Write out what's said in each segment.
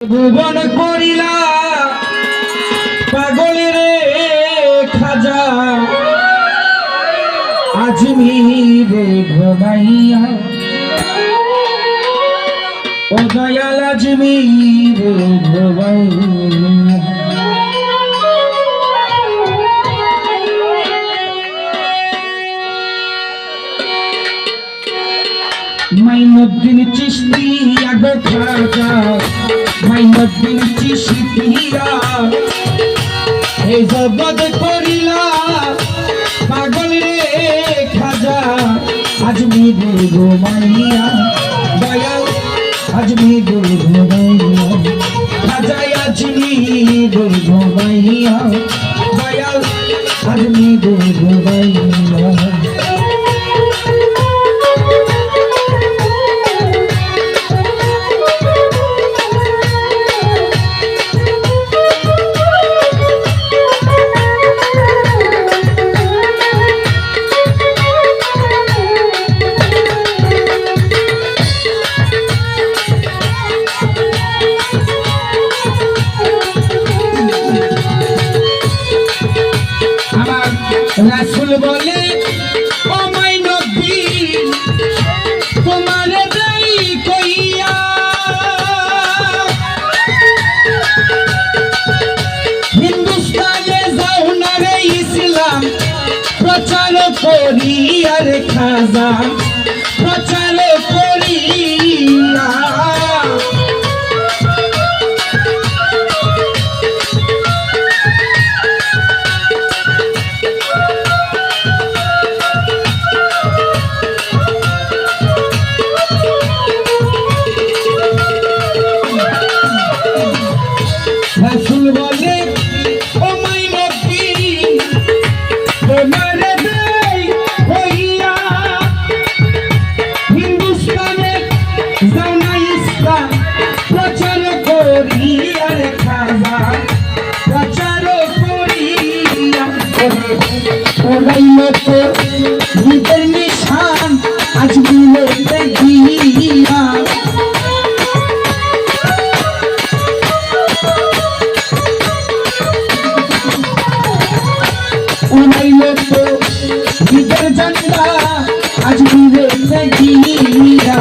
ভুবন করিলা পাগলের খাজা। আজমিরে ঘুমাইয়া ও দয়াল আজমিরে ঘুমাইয়া। আগে খাজা মাইনুদ্দিন চিস্তিয়া এই জগৎ করিলা। পাগল রে খাজা আজমির ঘুমাইয়া। দয়াল আজমির ঘুমাইয়া। খাজা আজমির ঘুমাইয়া। দয়াল আজমির ঘুমাইয়া। আমার রাসুল বলে, ও মাই নবী, তোমার দাই কইয়া। হিন্দুস্তানে যাও না রে ইসলাম, প্রচার করিয়া রে খাজা, প্রচার ওরাই মতো নিজের নিশান আজ মিলে দেখিয়া উনাইল তো নিজের জানলা আজ ঘুরে গিয়া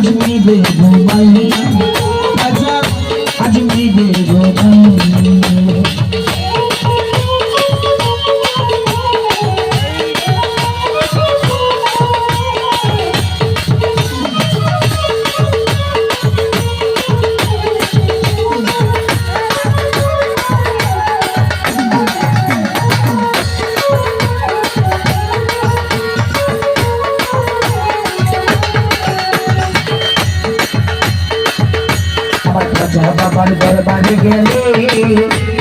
আজ মিবে ঘুমাইয়া আজা படுத்த படுத்த படுகளே